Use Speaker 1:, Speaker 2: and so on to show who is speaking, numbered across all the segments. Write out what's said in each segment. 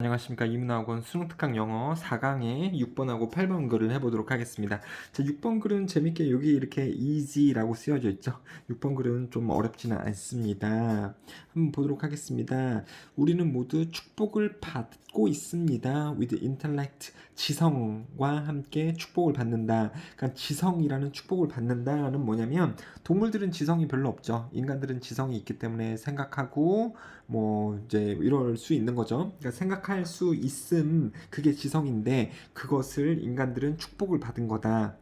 Speaker 1: 안녕하십니까 이문학원 수능특강 영어 4강의 6번하고 8번 글을 해보도록 하겠습니다. 자, 6번 글은 재밌게 여기 이렇게 easy라고 쓰여져 있죠. 6번 글은 좀 어렵지는 않습니다. 한번 보도록 하겠습니다. 우리는 모두 축복을 받고 있습니다. with intellect 지성과 함께 축복을 받는다. 그러니까 지성이라는 축복을 받는다는 뭐냐면 동물들은 지성이 별로 없죠. 인간들은 지성이 있기 때문에 생각하고 뭐 이제 이럴 수 있는 거죠. 그러니까 생각할 수 있음 그게 지성인데 그것을 인간들은 축복을 받은 거다.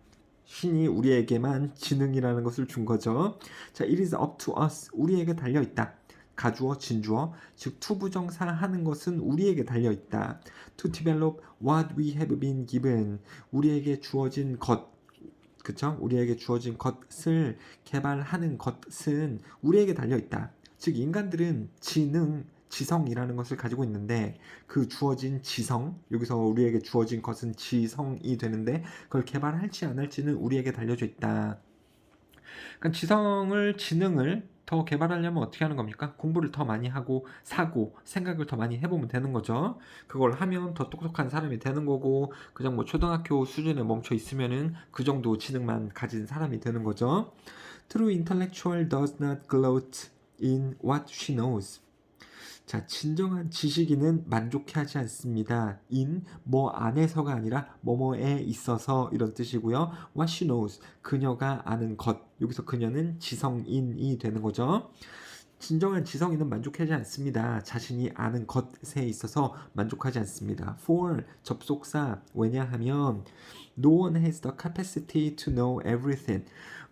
Speaker 1: 신이 우리에게만 지능이라는 것을 준 거죠. 자, it is up to us. 우리에게 달려 있다. 가주어, 진주어, 즉 투부정사 하는 것은 우리에게 달려 있다. To develop what we have been given. 우리에게 주어진 것, 그쵸? 우리에게 주어진 것을 개발하는 것은 우리에게 달려 있다. 즉 인간들은 지능, 지성이라는 것을 가지고 있는데 그 주어진 지성, 여기서 우리에게 주어진 것은 지성이 되는데 그걸 개발할지 안 할지는 우리에게 달려져 있다. 그러니까 지성을, 지능을 더 개발하려면 어떻게 하는 겁니까? 공부를 더 많이 하고 사고 생각을 더 많이 해보면 되는 거죠. 그걸 하면 더 똑똑한 사람이 되는 거고 그냥 뭐 초등학교 수준에 멈춰 있으면은 그 정도 지능만 가진 사람이 되는 거죠. True intellectual does not gloat in what she knows. 자, 진정한 지식인은 만족해하지 않습니다. in 뭐 안에서가 아니라 뭐뭐에 있어서 이런 뜻이고요. what she knows 그녀가 아는 것 여기서 그녀는 지성인이 되는 거죠. 진정한 지성인은 만족하지 않습니다. 자신이 아는 것에 있어서 만족하지 않습니다. for 접속사 왜냐하면 no one has the capacity to know everything.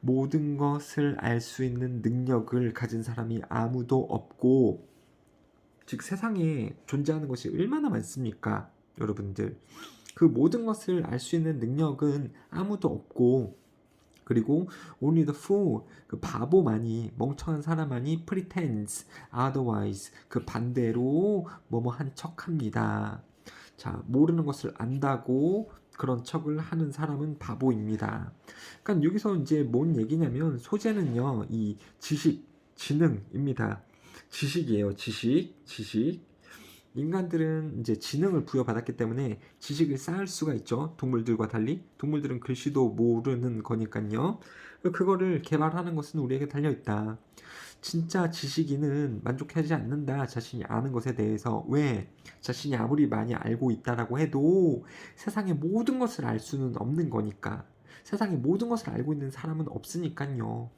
Speaker 1: 모든 것을 알 수 있는 능력을 가진 사람이 아무도 없고 즉 세상에 존재하는 것이 얼마나 많습니까? 여러분들. 그 모든 것을 알 수 있는 능력은 아무도 없고 그리고 only the fool 그 바보만이 멍청한 사람만이 pretends otherwise 그 반대로 뭐뭐 한 척합니다. 자 모르는 것을 안다고 그런 척을 하는 사람은 바보입니다. 그러니까 여기서 이제 뭔 얘기냐면 소재는요 이 지식 지능입니다. 지식이에요. 지식, 지식. 인간들은 이제 지능을 부여받았기 때문에 지식을 쌓을 수가 있죠. 동물들과 달리. 동물들은 글씨도 모르는 거니까요. 그거를 개발하는 것은 우리에게 달려있다. 진짜 지식인은 만족하지 않는다. 자신이 아는 것에 대해서. 왜? 자신이 아무리 많이 알고 있다라고 해도 세상의 모든 것을 알 수는 없는 거니까. 세상의 모든 것을 알고 있는 사람은 없으니까요.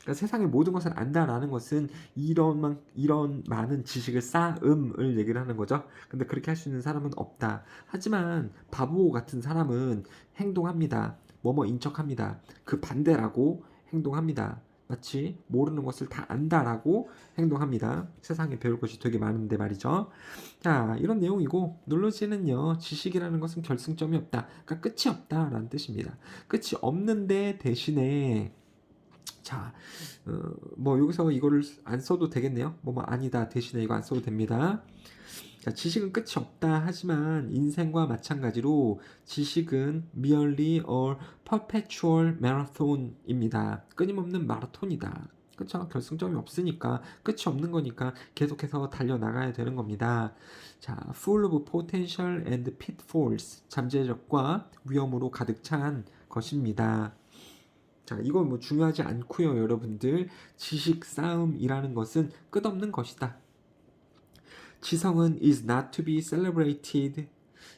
Speaker 1: 그러니까 세상의 모든 것을 안다라는 것은 이런 이런 많은 지식을 쌓음을 얘기를 하는 거죠. 근데 그렇게 할 수 있는 사람은 없다. 하지만 바보 같은 사람은 행동합니다. 뭐뭐 인 척합니다. 그 반대라고 행동합니다. 마치 모르는 것을 다 안다라고 행동합니다. 세상에 배울 것이 되게 많은데 말이죠. 자, 이런 내용이고 놀러지는요. 지식이라는 것은 결승점이 없다. 그러니까 끝이 없다라는 뜻입니다. 끝이 없는데 대신에 자, 어, 뭐 여기서 이거를 안 써도 되겠네요. 뭐, 뭐 아니다 대신에 이거 안 써도 됩니다. 자, 지식은 끝이 없다 하지만 인생과 마찬가지로 지식은 merely a perpetual marathon입니다. 끊임없는 마라톤이다. 그렇죠? 결승점이 없으니까 끝이 없는 거니까 계속해서 달려 나가야 되는 겁니다. 자, full of potential and pitfalls 잠재력과 위험으로 가득 찬 것입니다. 자, 이건 뭐 중요하지 않고요, 여러분들. 지식 싸움이라는 것은 끝없는 것이다. 지성은 is not to be celebrated.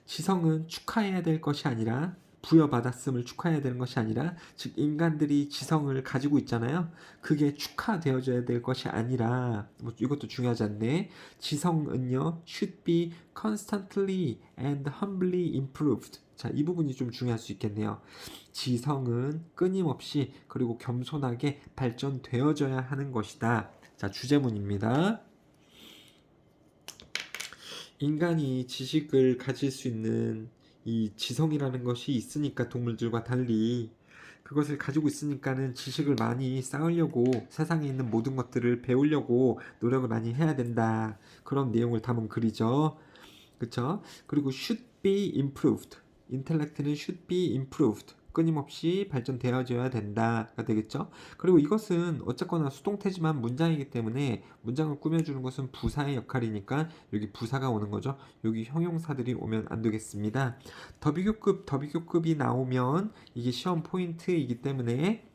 Speaker 1: 지성은 축하해야 될 것이 아니라 부여받았음을 축하해야 되는 것이 아니라 즉 인간들이 지성을 가지고 있잖아요. 그게 축하되어져야 될 것이 아니라 뭐 이것도 중요하지 않네. 지성은요 should be constantly and humbly improved. 자, 이 부분이 좀 중요할 수 있겠네요. 지성은 끊임없이 그리고 겸손하게 발전되어져야 하는 것이다. 자, 주제문입니다. 인간이 지식을 가질 수 있는 이 지성이라는 것이 있으니까 동물들과 달리 그것을 가지고 있으니까는 지식을 많이 쌓으려고 세상에 있는 모든 것들을 배우려고 노력을 많이 해야 된다. 그런 내용을 담은 글이죠. 그쵸? 그리고 should be improved. 인텔렉트는 should be improved. 끊임없이 발전되어져야 된다가 되겠죠. 그리고 이것은 어쨌거나 수동태지만 문장이기 때문에 문장을 꾸며주는 것은 부사의 역할이니까 여기 부사가 오는 거죠. 여기 형용사들이 오면 안 되겠습니다. 더비교급 더비교급이 나오면 이게 시험 포인트이기 때문에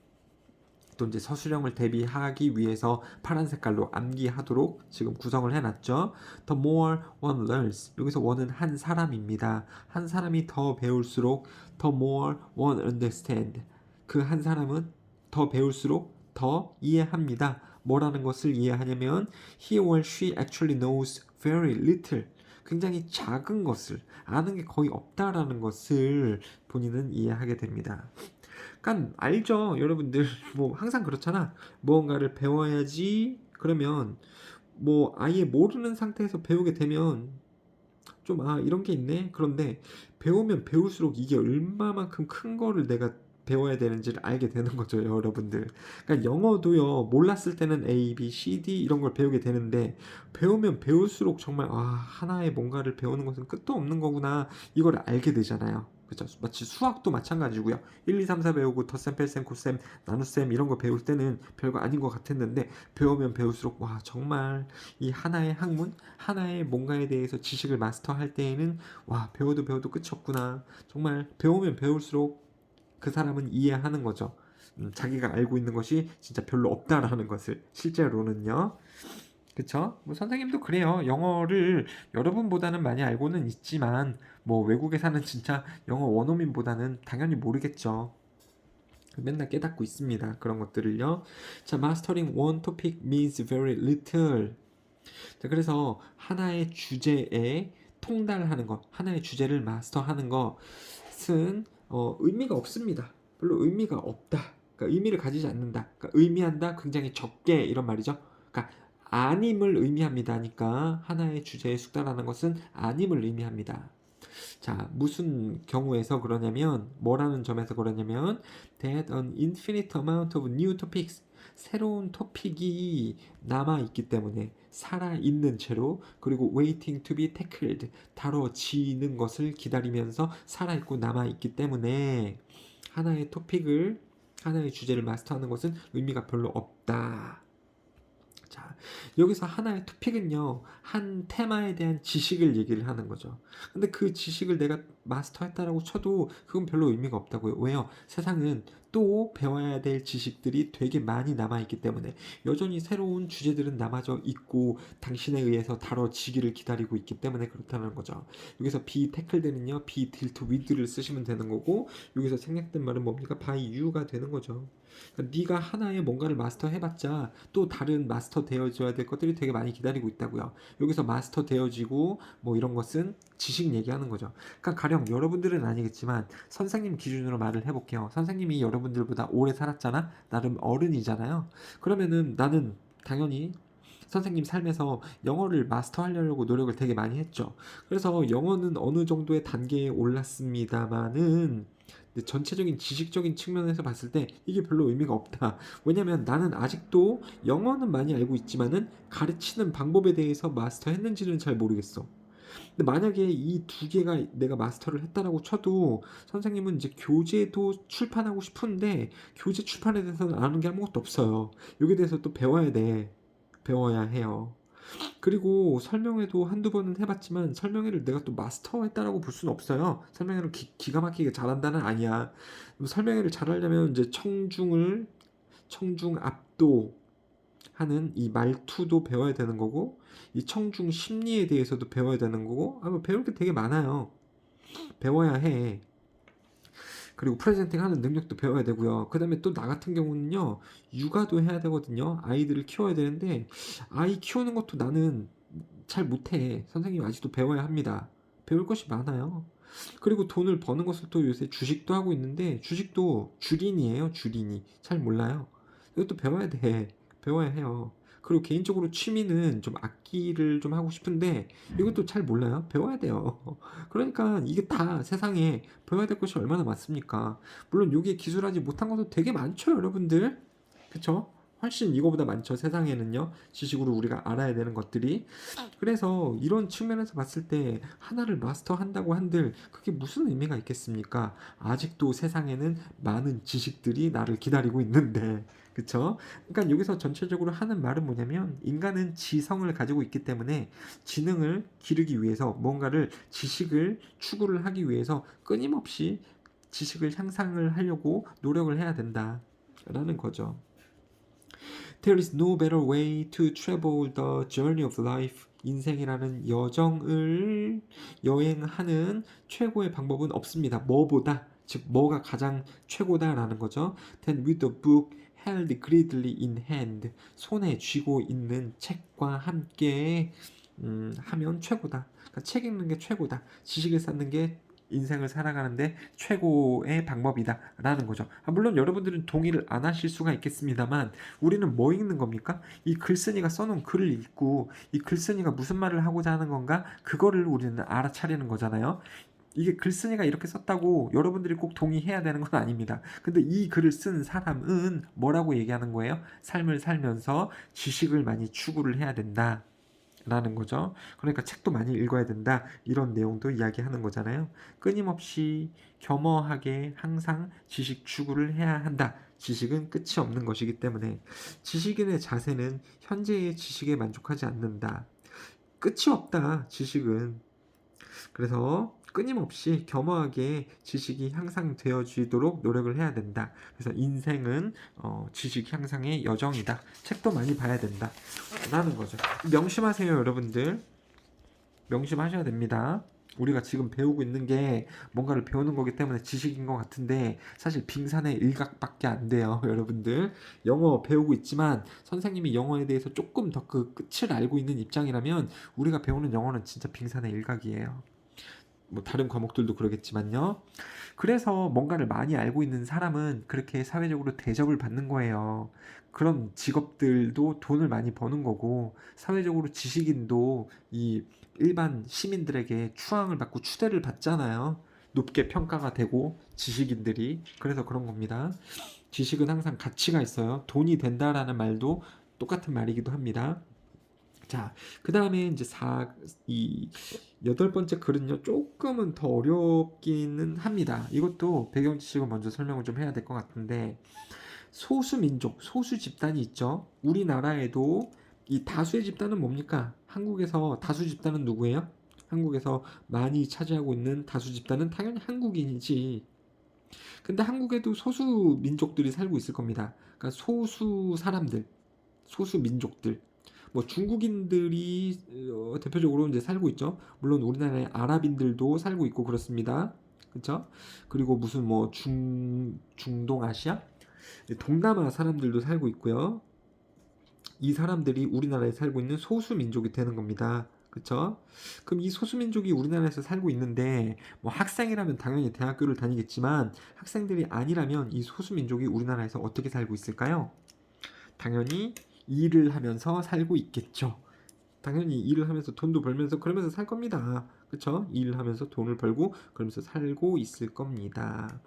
Speaker 1: 또 이제 서술형을 대비하기 위해서 파란 색깔로 암기하도록 지금 구성을 해놨죠. The more one learns 여기서 one은 한 사람입니다. 한 사람이 더 배울수록 the more one understand 그 한 사람은 더 배울수록 더 이해합니다. 뭐라는 것을 이해하냐면 he or she actually knows very little 굉장히 작은 것을 아는 게 거의 없다라는 것을 본인은 이해하게 됩니다. 그러니까 알죠, 여러분들. 뭐 항상 그렇잖아. 무언가를 배워야지. 그러면 뭐 아예 모르는 상태에서 배우게 되면 좀 아 이런 게 있네. 그런데 배우면 배울수록 이게 얼마만큼 큰 거를 내가 배워야 되는지를 알게 되는 거죠, 여러분들. 그러니까 영어도요, 몰랐을 때는 A, B, C, D 이런 걸 배우게 되는데 배우면 배울수록 정말 아 하나의 뭔가를 배우는 것은 끝도 없는 거구나 이걸 알게 되잖아요. 그죠? 마치 수학도 마찬가지고요. 1, 2, 3, 4 배우고 덧셈, 뺄셈, 곱셈, 나눗셈 이런 거 배울 때는 별거 아닌 것 같았는데 배우면 배울수록 와 정말 이 하나의 학문, 하나의 뭔가에 대해서 지식을 마스터할 때에는 와 배워도 배워도 끝이 없구나. 정말 배우면 배울수록 그 사람은 이해하는 거죠. 음, 자기가 알고 있는 것이 진짜 별로 없다라는 것을 실제로는요. 그쵸? 뭐 선생님도 그래요. 영어를 여러분보다는 많이 알고는 있지만 뭐 외국에 사는 진짜 영어 원어민보다는 당연히 모르겠죠. 맨날 깨닫고 있습니다. 그런 것들을요. 자, mastering one topic means very little. 자, 그래서 하나의 주제에 통달하는 것, 하나의 주제를 마스터하는 것은 어, 의미가 없습니다. 별로 의미가 없다. 그러니까 의미를 가지지 않는다. 그러니까 의미한다 굉장히 적게 이런 말이죠. 그러니까 아님을 의미합니다니까 하나의 주제에 숙달하는 것은 아님을 의미합니다. 자, 무슨 경우에서 그러냐면 뭐라는 점에서 그러냐면 that an infinite amount of new topics 새로운 토픽이 남아 있기 때문에 살아 있는 채로 그리고 waiting to be tackled 다뤄지는 것을 기다리면서 살아 있고 남아 있기 때문에 하나의 토픽을 하나의 주제를 마스터하는 것은 의미가 별로 없다. 자, 여기서 하나의 토픽은요, 한 테마에 대한 지식을 얘기를 하는 거죠. 근데 그 지식을 내가 마스터했다라고 쳐도 그건 별로 의미가 없다고요. 왜요? 세상은 또 배워야 될 지식들이 되게 많이 남아있기 때문에 여전히 새로운 주제들은 남아져 있고 당신에 의해서 다뤄지기를 기다리고 있기 때문에 그렇다는 거죠. 여기서 be tacked는요, be dealt with를 쓰시면 되는 거고 여기서 생략된 말은 뭡니까? by you가 되는 거죠. 그러니까 네가 하나의 뭔가를 마스터 해봤자 또 다른 마스터 되어져야 될 것들이 되게 많이 기다리고 있다고요. 여기서 마스터 되어지고 뭐 이런 것은 지식 얘기하는 거죠. 그러니까 가령 여러분들은 아니겠지만 선생님 기준으로 말을 해볼게요. 선생님이 여러 분들보다 오래 살았잖아. 나름 어른이잖아요. 그러면은 나는 당연히 선생님 삶에서 영어를 마스터하려고 노력을 되게 많이 했죠. 그래서 영어는 어느 정도의 단계에 올랐습니다만은 전체적인 지식적인 측면에서 봤을 때 이게 별로 의미가 없다. 왜냐면 나는 아직도 영어는 많이 알고 있지만은 가르치는 방법에 대해서 마스터했는지는 잘 모르겠어. 근데 만약에 이 두 개가 내가 마스터를 했다라고 쳐도 선생님은 이제 교재도 출판하고 싶은데 교재 출판에 대해서는 아는 게 아무것도 없어요. 여기에 대해서 또 배워야 돼. 배워야 해요. 그리고 설명회도 한두 번은 해봤지만 설명회를 내가 또 마스터했다라고 볼 수는 없어요. 설명회를 기, 기가 막히게 잘한다는 아니야. 설명회를 잘하려면 이제 청중을 청중 압도 하는 이 말투도 배워야 되는 거고 이 청중 심리에 대해서도 배워야 되는 거고 아마 배울 게 되게 많아요. 배워야 해. 그리고 프레젠팅 하는 능력도 배워야 되고요. 그 다음에 또 나 같은 경우는요, 육아도 해야 되거든요. 아이들을 키워야 되는데, 아이 키우는 것도 나는 잘 못해. 선생님 아직도 배워야 합니다. 배울 것이 많아요. 그리고 돈을 버는 것을 또 요새 주식도 하고 있는데, 주식도 주린이에요, 주린이. 잘 몰라요. 이것도 배워야 돼. 배워야 해요. 그리고 개인적으로 취미는 좀 악기를 좀 하고 싶은데 이것도 잘 몰라요. 배워야 돼요. 그러니까 이게 다 세상에 배워야 될 것이 얼마나 많습니까? 물론 여기에 기술하지 못한 것도 되게 많죠, 여러분들. 그쵸? 훨씬 이거보다 많죠. 세상에는요. 지식으로 우리가 알아야 되는 것들이. 그래서 이런 측면에서 봤을 때 하나를 마스터한다고 한들 그게 무슨 의미가 있겠습니까? 아직도 세상에는 많은 지식들이 나를 기다리고 있는데. 그쵸? 그러니까 여기서 전체적으로 하는 말은 뭐냐면 인간은 지성을 가지고 있기 때문에 지능을 기르기 위해서 뭔가를 지식을 추구를 하기 위해서 끊임없이 지식을 향상을 하려고 노력을 해야 된다라는 거죠. There is no better way to travel the journey of life. 인생이라는 여정을 여행하는 최고의 방법은 없습니다. 뭐보다 즉 뭐가 가장 최고다라는 거죠. Then with the book held greedily in hand 손에 쥐고 있는 책과 함께 음, 하면 최고다. 그러니까 책 읽는 게 최고다. 지식을 쌓는 게 인생을 살아가는데 최고의 방법이다라는 거죠. 아, 물론 여러분들은 동의를 안 하실 수가 있겠습니다만 우리는 뭐 읽는 겁니까? 이 글쓴이가 써놓은 글을 읽고 이 글쓴이가 무슨 말을 하고자 하는 건가? 그거를 우리는 알아차리는 거잖아요. 이게 글쓴이가 이렇게 썼다고 여러분들이 꼭 동의해야 되는 건 아닙니다. 근데 이 글을 쓴 사람은 뭐라고 얘기하는 거예요? 삶을 살면서 지식을 많이 추구를 해야 된다. 라는 거죠. 그러니까 책도 많이 읽어야 된다. 이런 내용도 이야기하는 거잖아요. 끊임없이 겸허하게 항상 지식 추구를 해야 한다. 지식은 끝이 없는 것이기 때문에 지식인의 자세는 현재의 지식에 만족하지 않는다. 끝이 없다. 지식은. 그래서 끊임없이 겸허하게 지식이 향상되어지도록 노력을 해야 된다. 그래서 인생은 어, 지식 향상의 여정이다. 책도 많이 봐야 된다. 라는 거죠. 명심하세요, 여러분들. 명심하셔야 됩니다. 우리가 지금 배우고 있는 게 뭔가를 배우는 거기 때문에 지식인 것 같은데 사실 빙산의 일각밖에 안 돼요, 여러분들. 영어 배우고 있지만 선생님이 영어에 대해서 조금 더 그 끝을 알고 있는 입장이라면 우리가 배우는 영어는 진짜 빙산의 일각이에요. 뭐 다른 과목들도 그러겠지만요. 그래서 뭔가를 많이 알고 있는 사람은 그렇게 사회적으로 대접을 받는 거예요. 그런 직업들도 돈을 많이 버는 거고 사회적으로 지식인도 이 일반 시민들에게 추앙을 받고 추대를 받잖아요. 높게 평가가 되고 지식인들이 그래서 그런 겁니다. 지식은 항상 가치가 있어요. 돈이 된다라는 말도 똑같은 말이기도 합니다. 자, 그 다음에 이제 사, 이 여덟 번째 글은요, 조금은 더 어렵기는 합니다. 이것도 배경 지식을 먼저 설명을 좀 해야 될 것 같은데, 소수 민족, 소수 집단이 있죠. 우리나라에도 이 다수의 집단은 뭡니까? 한국에서 다수 집단은 누구예요? 한국에서 많이 차지하고 있는 다수 집단은 당연히 한국인이지. 근데 한국에도 소수 민족들이 살고 있을 겁니다. 그러니까 소수 사람들, 소수 민족들. 뭐 중국인들이 어, 대표적으로 이제 살고 있죠. 물론 우리나라에 아랍인들도 살고 있고 그렇습니다. 그렇죠? 그리고 무슨 뭐 중 중동 아시아, 동남아 사람들도 살고 있고요. 이 사람들이 우리나라에 살고 있는 소수 민족이 되는 겁니다. 그쵸? 그럼 이 소수민족이 우리나라에서 살고 있는데, 뭐 학생이라면 당연히 대학교를 다니겠지만, 학생들이 아니라면 이 소수민족이 우리나라에서 어떻게 살고 있을까요? 당연히 일을 하면서 살고 있겠죠. 당연히 일을 하면서 돈도 벌면서 그러면서 살 겁니다. 그쵸? 일을 하면서 돈을 벌고 그러면서 살고 있을 겁니다.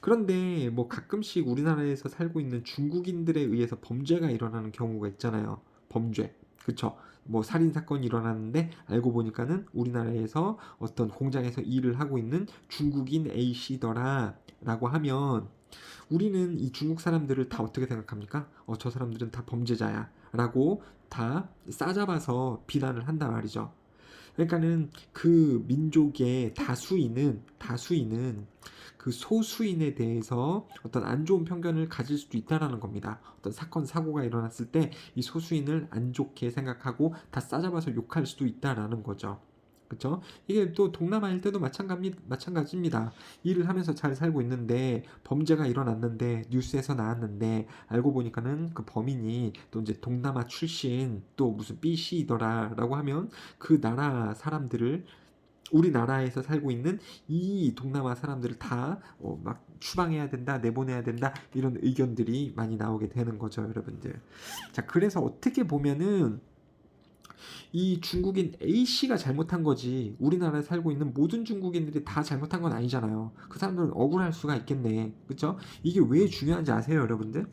Speaker 1: 그런데 뭐 가끔씩 우리나라에서 살고 있는 중국인들에 의해서 범죄가 일어나는 경우가 있잖아요. 범죄. 그쵸? 뭐 살인 사건이 일어났는데 알고 보니까는 우리나라에서 어떤 공장에서 일을 하고 있는 중국인 A 씨더라라고 하면 우리는 이 중국 사람들을 다 어떻게 생각합니까? 어, 저 사람들은 다 범죄자야. 라고 다 싸잡아서 비난을 한단 말이죠. 그러니까는 그 민족의 다수인은, 다수인은 그 소수인에 대해서 어떤 안 좋은 편견을 가질 수도 있다라는 겁니다. 어떤 사건, 사고가 일어났을 때 이 소수인을 안 좋게 생각하고 다 싸잡아서 욕할 수도 있다라는 거죠. 그쵸? 이게 또 동남아일 때도 마찬가지, 마찬가지입니다. 일을 하면서 잘 살고 있는데 범죄가 일어났는데 뉴스에서 나왔는데 알고 보니까는 그 범인이 또 이제 동남아 출신 또 무슨 B 씨더라라고 하면 그 나라 사람들을 우리나라에서 살고 있는 이 동남아 사람들을 다막 어, 추방해야 된다, 내보내야 된다 이런 의견들이 많이 나오게 되는 거죠, 여러분들. 자, 그래서 어떻게 보면은 이 중국인 A씨가 잘못한 거지 우리나라에 살고 있는 모든 중국인들이 다 잘못한 건 아니잖아요. 그 사람들은 억울할 수가 있겠네. 그쵸? 이게 왜 중요한지 아세요, 여러분들?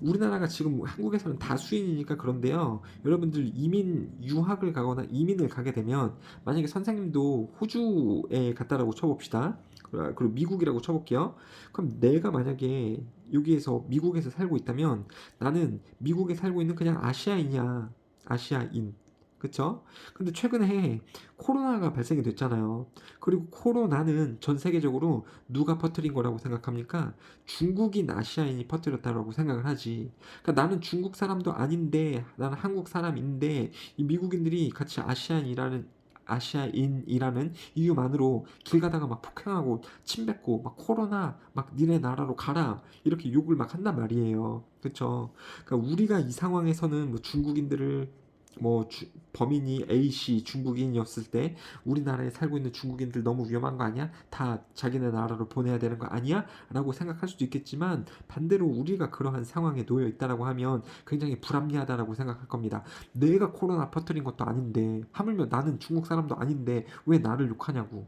Speaker 1: 우리나라가 지금 한국에서는 다수인이니까 그런데요. 여러분들 이민 유학을 가거나 이민을 가게 되면 만약에 선생님도 호주에 갔다라고 쳐봅시다. 그리고 미국이라고 쳐볼게요. 그럼 내가 만약에 여기에서 미국에서 살고 있다면 나는 미국에 살고 있는 그냥 아시아인이야. 아시아인. 그쵸? 근데 최근에 코로나가 발생이 됐잖아요. 그리고 코로나는 전 세계적으로 누가 퍼뜨린 거라고 생각합니까? 중국인 아시아인이 퍼뜨렸다라고 생각을 하지. 그러니까 나는 중국 사람도 아닌데, 나는 한국 사람인데, 이 미국인들이 같이 아시아인이라는 아시아인이라는 이유만으로 길 가다가 막 폭행하고 침뱉고 막 코로나 막 니네 나라로 가라 이렇게 욕을 막 한단 말이에요. 그렇죠? 그러니까 우리가 이 상황에서는 뭐 중국인들을 뭐 주, 범인이 A씨 중국인이었을 때 우리나라에 살고 있는 중국인들 너무 위험한 거 아니야? 다 자기네 나라로 보내야 되는 거 아니야? 라고 생각할 수도 있겠지만 반대로 우리가 그러한 상황에 놓여 있다라고 하면 굉장히 불합리하다라고 생각할 겁니다. 내가 코로나 퍼뜨린 것도 아닌데 하물며 나는 중국 사람도 아닌데 왜 나를 욕하냐고.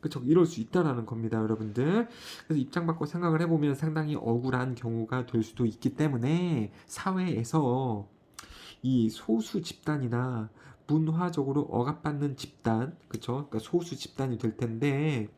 Speaker 1: 그쵸 이럴 수 있다라는 겁니다 여러분들 그래서 입장 바꿔 생각을 해보면 상당히 억울한 경우가 될 수도 있기 때문에 사회에서 이 소수 집단이나 문화적으로 억압받는 집단, 그쵸? 그러니까 소수 집단이 될 텐데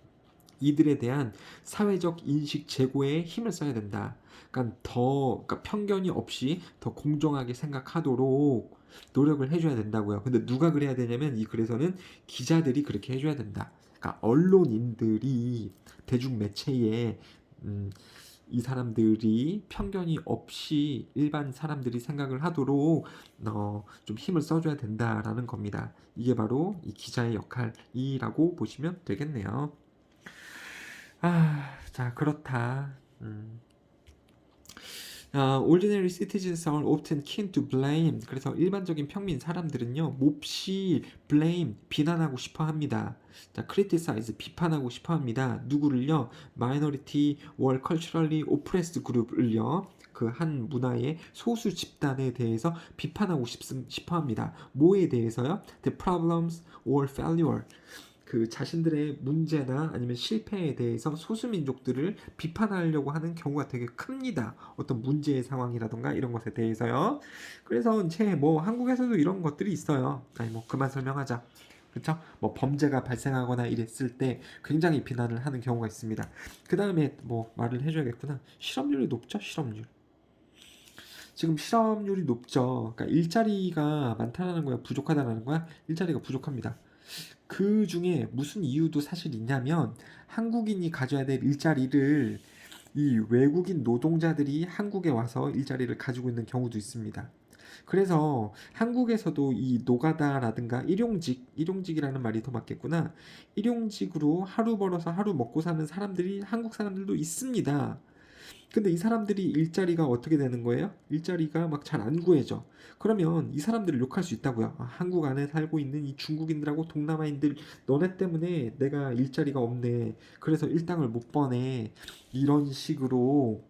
Speaker 1: 이들에 대한 사회적 인식 제고에 힘을 써야 된다. 그러니까 더 그러니까 편견이 없이 더 공정하게 생각하도록 노력을 해줘야 된다고요. 근데 누가 그래야 되냐면 이 글에서는 기자들이 그렇게 해줘야 된다. 그러니까 언론인들이 대중 매체에 음, 이 사람들이 편견이 없이 일반 사람들이 생각을 하도록 어, 좀 힘을 써줘야 된다라는 겁니다. 이게 바로 이 기자의 역할이라고 보시면 되겠네요. 아, 자 그렇다. 음. 어, ordinary citizens are often keen to blame. 그래서 일반적인 평민 사람들은요, 몹시 blame, 비난하고 싶어 합니다. 자, criticize, 비판하고 싶어 합니다. 누구를요? minority or culturally oppressed 그룹을요. 그 한 문화의 소수 집단에 대해서 비판하고 싶, 싶어 합니다. 뭐에 대해서요? The problems or failure. 그 자신들의 문제나 아니면 실패에 대해서 소수민족들을 비판하려고 하는 경우가 되게 큽니다. 어떤 문제의 상황이라던가 이런 것에 대해서요. 그래서 제 뭐 한국에서도 이런 것들이 있어요. 아니 뭐 그만 설명하자. 그렇죠? 뭐 범죄가 발생하거나 이랬을 때 굉장히 비난을 하는 경우가 있습니다. 그 다음에 뭐 말을 해줘야겠구나. 실업률이 높죠? 실업률. 지금 실업률이 높죠. 그러니까 일자리가 많다는 거야, 부족하다는 거야. 일자리가 부족합니다. 그 중에 무슨 이유도 사실 있냐면 한국인이 가져야 될 일자리를 이 외국인 노동자들이 한국에 와서 일자리를 가지고 있는 경우도 있습니다. 그래서 한국에서도 이 노가다라든가 일용직, 일용직이라는 말이 더 맞겠구나. 일용직으로 하루 벌어서 하루 먹고 사는 사람들이 한국 사람들도 있습니다. 근데 이 사람들이 일자리가 어떻게 되는 거예요? 일자리가 막 잘 안 구해져. 그러면 이 사람들을 욕할 수 있다고요. 아, 한국 안에 살고 있는 이 중국인들하고 동남아인들 너네 때문에 내가 일자리가 없네. 그래서 일당을 못 버네. 이런 식으로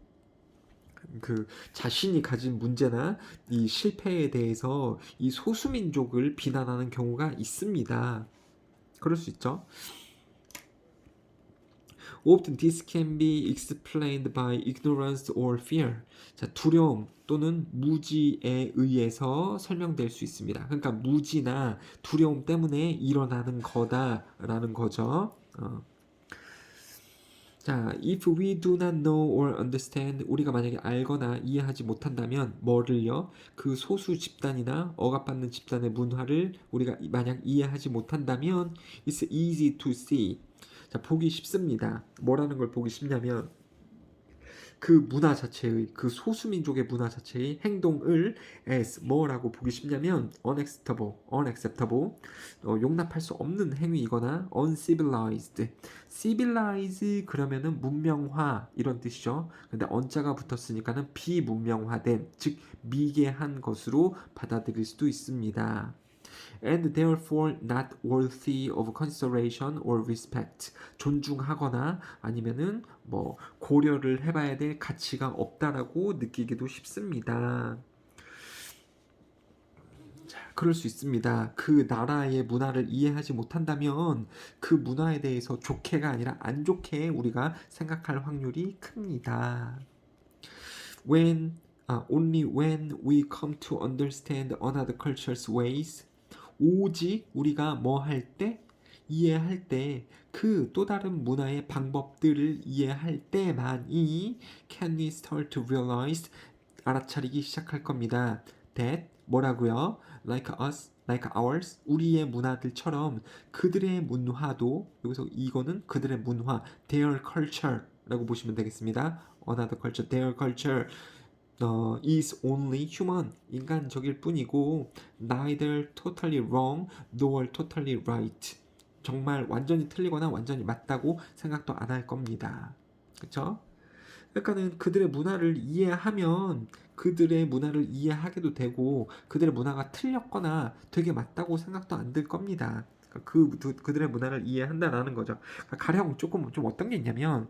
Speaker 1: 그 자신이 가진 문제나 이 실패에 대해서 이 소수민족을 비난하는 경우가 있습니다. 그럴 수 있죠. Often this can be explained by ignorance or fear. 자, 두려움 또는 무지에 의해서 설명될 수 있습니다. 그러니까 무지나 두려움 때문에 일어나는 거다라는 거죠. 어. 자, if we do not know or understand, 우리가 만약에 알거나 이해하지 못한다면 뭐를요? 그 소수 집단이나 억압받는 집단의 문화를 우리가 만약 이해하지 못한다면 it's easy to see. 자, 보기 쉽습니다. 뭐라는 걸 보기 쉽냐면 그 문화 자체의 그 소수민족의 문화 자체의 행동을 as 뭐라고 보기 쉽냐면 unacceptable, unacceptable 어, 용납할 수 없는 행위이거나 uncivilized, civilize 그러면은 문명화 이런 뜻이죠. 근데 언자가 붙었으니까는 비문명화된 즉 미개한 것으로 받아들일 수도 있습니다. And therefore not worthy of consideration or respect. 존중하거나 아니면은 뭐 고려를 해봐야 될 가치가 없다라고 느끼기도 쉽습니다. 그럴 수 있습니다. 그 나라의 문화를 이해하지 못한다면 그 문화에 대해서 좋게가 아니라 안 좋게 우리가 생각할 확률이 큽니다. When 아, only when we come to understand another culture's ways. 오직 우리가 뭐 할 때? 이해할 때, 그 또 다른 문화의 방법들을 이해할 때만이 can we start to realize 알아차리기 시작할 겁니다. that 뭐라고요? like us, like ours 우리의 문화들처럼 그들의 문화도 여기서 이거는 그들의 문화 their culture라고 보시면 되겠습니다. another culture, their culture 어, is only human 인간적일 뿐이고 neither totally wrong nor totally right 정말 완전히 틀리거나 완전히 맞다고 생각도 안 할 겁니다. 그렇죠? 그러니까는 그들의 문화를 이해하면 그들의 문화를 이해하게도 되고 그들의 문화가 틀렸거나 되게 맞다고 생각도 안 들 겁니다. 그, 그 그들의 문화를 이해한다라는 거죠. 그러니까 가령 조금 좀 어떤 게 있냐면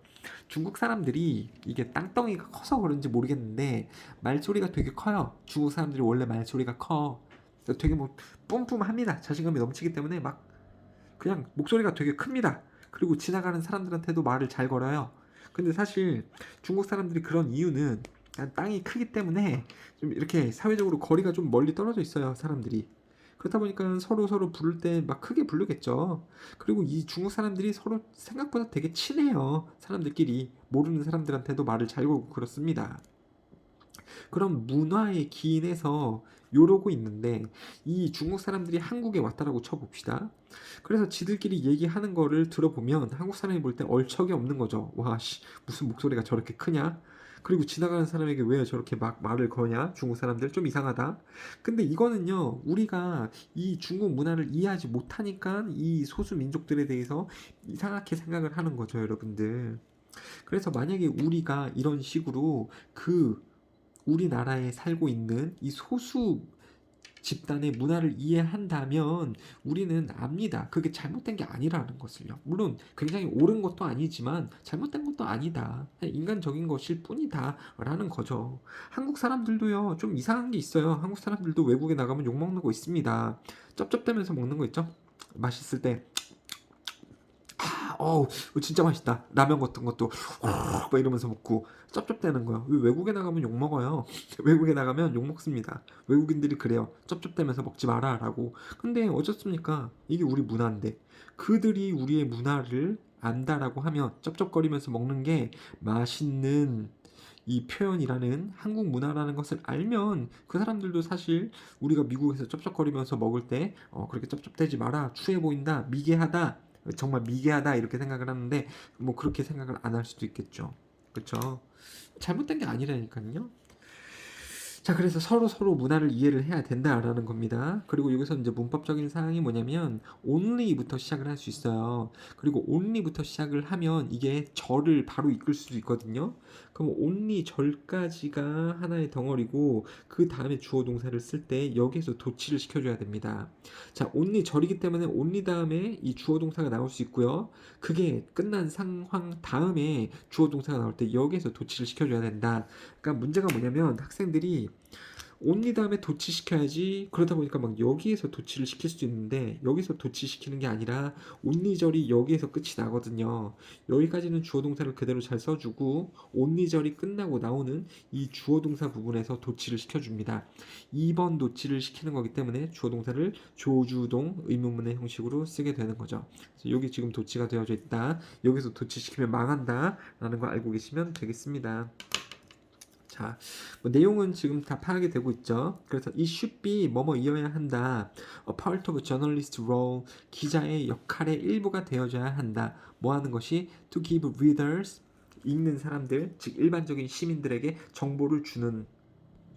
Speaker 1: 중국 사람들이 이게 땅덩이가 커서 그런지 모르겠는데 말소리가 되게 커요. 중국 사람들이 원래 말소리가 커. 되게 뭐 뿜뿜합니다. 자신감이 넘치기 때문에 막 그냥 목소리가 되게 큽니다. 그리고 지나가는 사람들한테도 말을 잘 걸어요. 근데 사실 중국 사람들이 그런 이유는 땅이 크기 때문에 좀 이렇게 사회적으로 거리가 좀 멀리 떨어져 있어요, 사람들이. 그렇다 보니까 서로 서로 부를 때 막 크게 부르겠죠. 그리고 이 중국 사람들이 서로 생각보다 되게 친해요. 사람들끼리 모르는 사람들한테도 말을 잘 걸고 그렇습니다. 그런 문화의 기인에서 요러고 있는데 이 중국 사람들이 한국에 왔다라고 쳐봅시다. 그래서 지들끼리 얘기하는 거를 들어보면 한국 사람이 볼 때 얼척이 없는 거죠. 와, 씨, 무슨 목소리가 저렇게 크냐? 그리고 지나가는 사람에게 왜 저렇게 막 말을 거냐? 중국 사람들 좀 이상하다. 근데 이거는요, 우리가 이 중국 문화를 이해하지 못하니까 이 소수 민족들에 대해서 이상하게 생각을 하는 거죠, 여러분들. 그래서 만약에 우리가 이런 식으로 그 우리나라에 살고 있는 이 소수 집단의 문화를 이해한다면 우리는 압니다. 그게 잘못된 게 아니라는 것을요. 물론 굉장히 옳은 것도 아니지만 잘못된 것도 아니다. 인간적인 것일 뿐이다. 라는 거죠. 한국 사람들도요, 좀 이상한 게 있어요. 한국 사람들도 외국에 나가면 욕 먹는 거 있습니다. 쩝쩝대면서 먹는 거 있죠? 맛있을 때. 아, 어우, 진짜 맛있다. 라면 같은 것도 막 이러면서 먹고 쩝쩝대는 거야. 왜 외국에 나가면 욕 먹어요. 외국에 나가면 욕 먹습니다. 외국인들이 그래요. 쩝쩝대면서 먹지 마라 라고. 근데 어쩌습니까? 이게 우리 문화인데 그들이 우리의 문화를 안다라고 하면 쩝쩝거리면서 먹는 게 맛있는 이 표현이라는 한국 문화라는 것을 알면 그 사람들도 사실 우리가 미국에서 쩝쩝거리면서 먹을 때 어, 그렇게 쩝쩝대지 마라 추해 보인다 미개하다 정말 미개하다 이렇게 생각을 하는데 뭐 그렇게 생각을 안 할 수도 있겠죠. 그렇죠? 잘못된 게 아니라니까요. 자, 그래서 서로 서로 문화를 이해를 해야 된다라는 겁니다. 그리고 여기서 이제 문법적인 사항이 뭐냐면 only부터 시작을 할 수 있어요. 그리고 only부터 시작을 하면 이게 절을 바로 이끌 수도 있거든요. 그럼 only 절까지가 하나의 덩어리고 그 다음에 주어 동사를 쓸 때 여기에서 도치를 시켜줘야 됩니다. 자, only 절이기 때문에 only 다음에 이 주어 동사가 나올 수 있고요. 그게 끝난 상황 다음에 주어 동사가 나올 때 여기에서 도치를 시켜줘야 된다. 그러니까 문제가 뭐냐면 학생들이 온리 다음에 도치시켜야지. 그러다 보니까 막 여기에서 도치를 시킬 수도 있는데 여기서 도치시키는 게 아니라 온리절이 여기에서 끝이 나거든요. 여기까지는 주어 동사를 그대로 잘 써주고 온리절이 끝나고 나오는 이 주어 동사 부분에서 도치를 시켜줍니다. 2번 도치를 시키는 거기 때문에 주어 동사를 조주동 의문문의 형식으로 쓰게 되는 거죠. 여기 지금 도치가 되어져 있다. 여기서 도치시키면 망한다 라는 거 알고 계시면 되겠습니다 자, 뭐 내용은 지금 다 파악이 되고 있죠. 그래서 it should be 뭐뭐이어야 한다. A part of a journalist role 기자의 역할의 일부가 되어져야 한다. 뭐 하는 것이 to give readers 읽는 사람들, 즉 일반적인 시민들에게 정보를 주는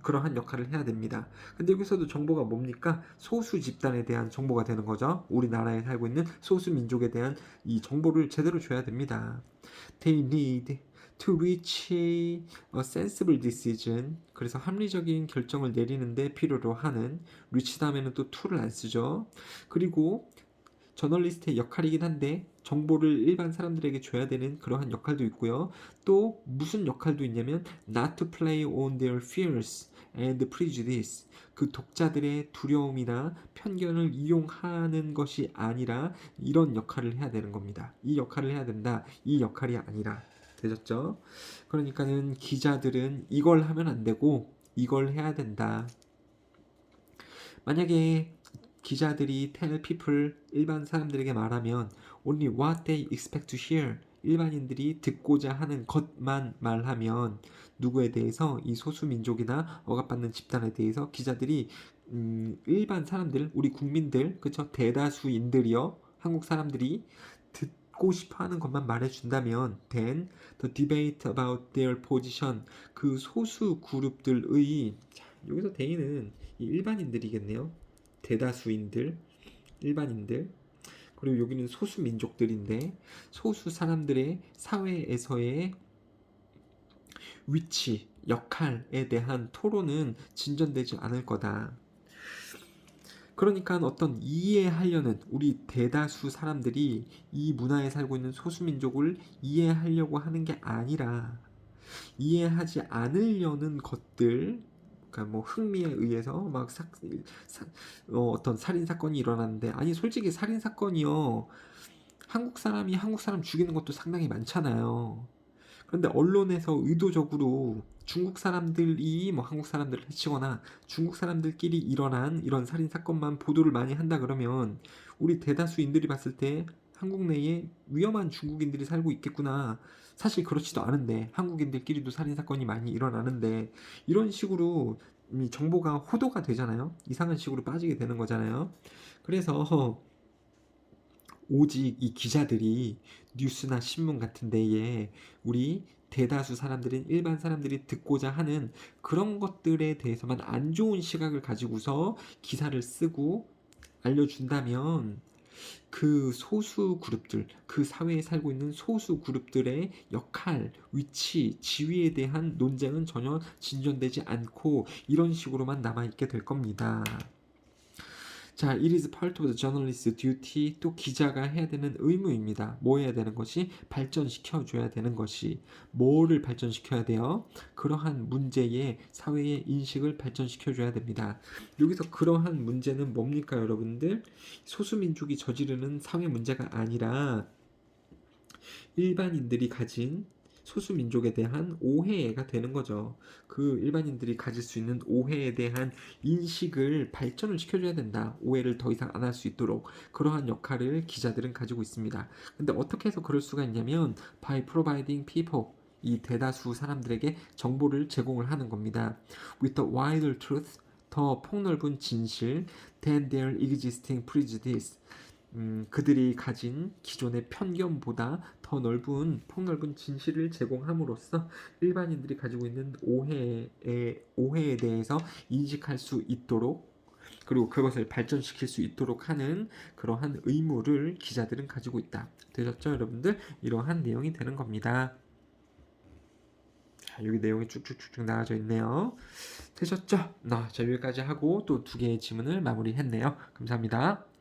Speaker 1: 그러한 역할을 해야 됩니다. 근데 여기서도 정보가 뭡니까? 소수 집단에 대한 정보가 되는 거죠. 우리나라에 살고 있는 소수 민족에 대한 이 정보를 제대로 줘야 됩니다. They need to reach a sensible decision. 그래서 합리적인 결정을 내리는데 필요로 하는 reach 다음에는 또 to를 안 쓰죠. 그리고 저널리스트의 역할이긴 한데 정보를 일반 사람들에게 줘야 되는 그러한 역할도 있고요. 또 무슨 역할도 있냐면 not to play on their fears and prejudice. 그 독자들의 두려움이나 편견을 이용하는 것이 아니라 이런 역할을 해야 되는 겁니다. 이 역할을 해야 된다. 이 역할이 아니라 되셨죠? 그러니까는 기자들은 이걸 하면 안 되고 이걸 해야 된다. 만약에 기자들이 tell people 일반 사람들에게 말하면 only what they expect to hear 일반인들이 듣고자 하는 것만 말하면 누구에 대해서 이 소수 민족이나 억압받는 집단에 대해서 기자들이 음, 일반 사람들 우리 국민들 그쵸 대다수인들이요 한국 사람들이 듣고 싶어 하는 것만 말해준다면 then the debate about their position 그 소수 그룹들의 자, 여기서 이 일반인들이겠네요 대다수인들 일반인들 그리고 여기는 소수 민족들인데 소수 사람들의 사회에서의 위치, 역할에 대한 토론은 진전되지 않을 거다. 그러니까 어떤 이해하려는 우리 대다수 사람들이 이 문화에 살고 있는 소수 민족을 이해하려고 하는 게 아니라 이해하지 않으려는 것들 그러니까 뭐 흥미에 의해서 막 사, 사, 어, 어떤 살인 사건이 일어났는데 아니 솔직히 살인 사건이요 한국 사람이 한국 사람 죽이는 것도 상당히 많잖아요. 그런데 언론에서 의도적으로 중국 사람들이 뭐 한국 사람들을 해치거나 중국 사람들끼리 일어난 이런 살인 사건만 보도를 많이 한다 그러면 우리 대다수인들이 봤을 때 한국 내에 위험한 중국인들이 살고 있겠구나. 사실 그렇지도 않은데 한국인들끼리도 살인 사건이 많이 일어나는데 이런 식으로 이 정보가 호도가 되잖아요. 이상한 식으로 빠지게 되는 거잖아요. 그래서 오직 이 기자들이 뉴스나 신문 같은 데에 우리 대다수 사람들인 일반 사람들이 듣고자 하는 그런 것들에 대해서만 안 좋은 시각을 가지고서 기사를 쓰고 알려준다면 그 소수 그룹들, 그 사회에 살고 있는 소수 그룹들의 역할, 위치, 지위에 대한 논쟁은 전혀 진전되지 않고 이런 식으로만 남아있게 될 겁니다. 자, it is part of the journalist's duty. 또 기자가 해야 되는 의무입니다. 뭐 해야 되는 것이? 발전시켜 줘야 되는 것이. 뭐를 발전시켜야 돼요? 그러한 문제의 사회의 인식을 발전시켜 줘야 됩니다. 여기서 그러한 문제는 뭡니까, 여러분들? 소수 민족이 저지르는 사회 문제가 아니라 일반인들이 가진 소수 민족에 대한 오해가 되는 거죠. 그 일반인들이 가질 수 있는 오해에 대한 인식을 발전을 시켜줘야 된다. 오해를 더 이상 안 할 수 있도록 그러한 역할을 기자들은 가지고 있습니다. 근데 어떻게 해서 그럴 수가 있냐면 by providing people 이 대다수 사람들에게 정보를 제공을 하는 겁니다. With the wider truth 더 폭넓은 진실 than their existing prejudice 음, 그들이 가진 기존의 편견보다 더 넓은 폭넓은 진실을 제공함으로써 일반인들이 가지고 있는 오해에 오해에 대해서 인식할 수 있도록 그리고 그것을 발전시킬 수 있도록 하는 그러한 의무를 기자들은 가지고 있다. 되셨죠, 여러분들? 이러한 내용이 되는 겁니다. 자, 여기 내용이 쭉쭉쭉쭉 나와져 있네요. 되셨죠? 나, 자, 여기까지 하고 또 두 개의 지문을 마무리했네요. 감사합니다.